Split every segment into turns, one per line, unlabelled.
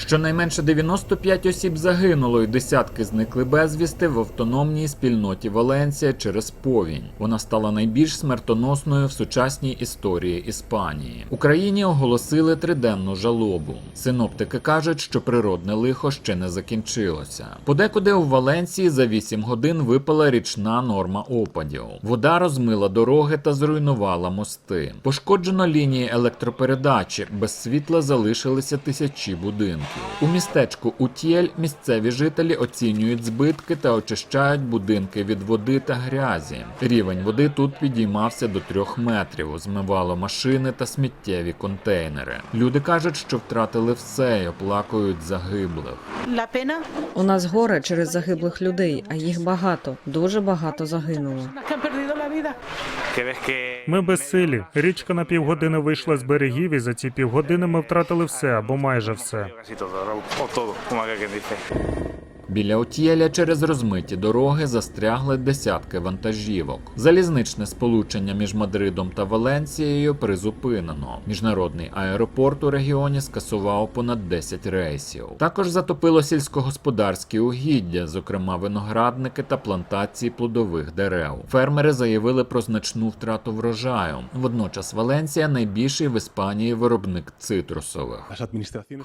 Щонайменше 95 осіб загинуло і десятки зникли безвісти в автономній спільноті Валенсія через повінь. Вона стала найбільш смертоносною в сучасній історії Іспанії. Україні оголосили триденну жалобу. Синоптики кажуть, що природне лихо ще не закінчилося. Подекуди у Валенсії за 8 годин випала річна норма опадів. Вода розмила дороги та зруйнувала мости. Пошкоджено лінії електропередачі. Без світла залишилися тисячі будинків. У містечку Утєль місцеві жителі оцінюють збитки та очищають будинки від води та грязі. Рівень води тут підіймався до трьох метрів, змивало машини та сміттєві контейнери. Люди кажуть, що втратили все і оплакують загиблих.
У нас горе через загиблих людей, а їх багато, дуже багато загинуло.
Ми безсилі. Річка на півгодини вийшла з берегів, і за ці півгодини ми втратили все або майже все.
o todo, com aquell quien dice.
Біля Отєля через розмиті дороги застрягли десятки вантажівок. Залізничне сполучення між Мадридом та Валенсією призупинено. Міжнародний аеропорт у регіоні скасував понад 10 рейсів. Також затопило сільськогосподарські угіддя, зокрема виноградники та плантації плодових дерев. Фермери заявили про значну втрату врожаю. Водночас Валенсія найбільший в Іспанії виробник цитрусових.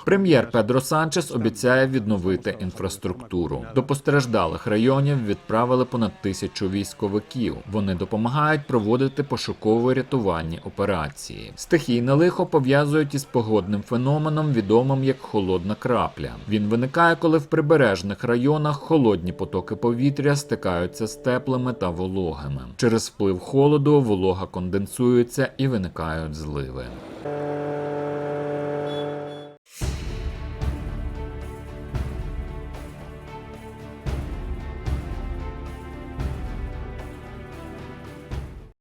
Прем'єр Педро Санчес обіцяє відновити інфраструктуру. До постраждалих районів відправили понад тисячу військовиків. Вони допомагають проводити пошуково-рятувальні операції. Стихійне лихо пов'язують із погодним феноменом, відомим як холодна крапля. Він виникає, коли в прибережних районах холодні потоки повітря стикаються з теплими та вологими. Через вплив холоду волога конденсується і виникають зливи.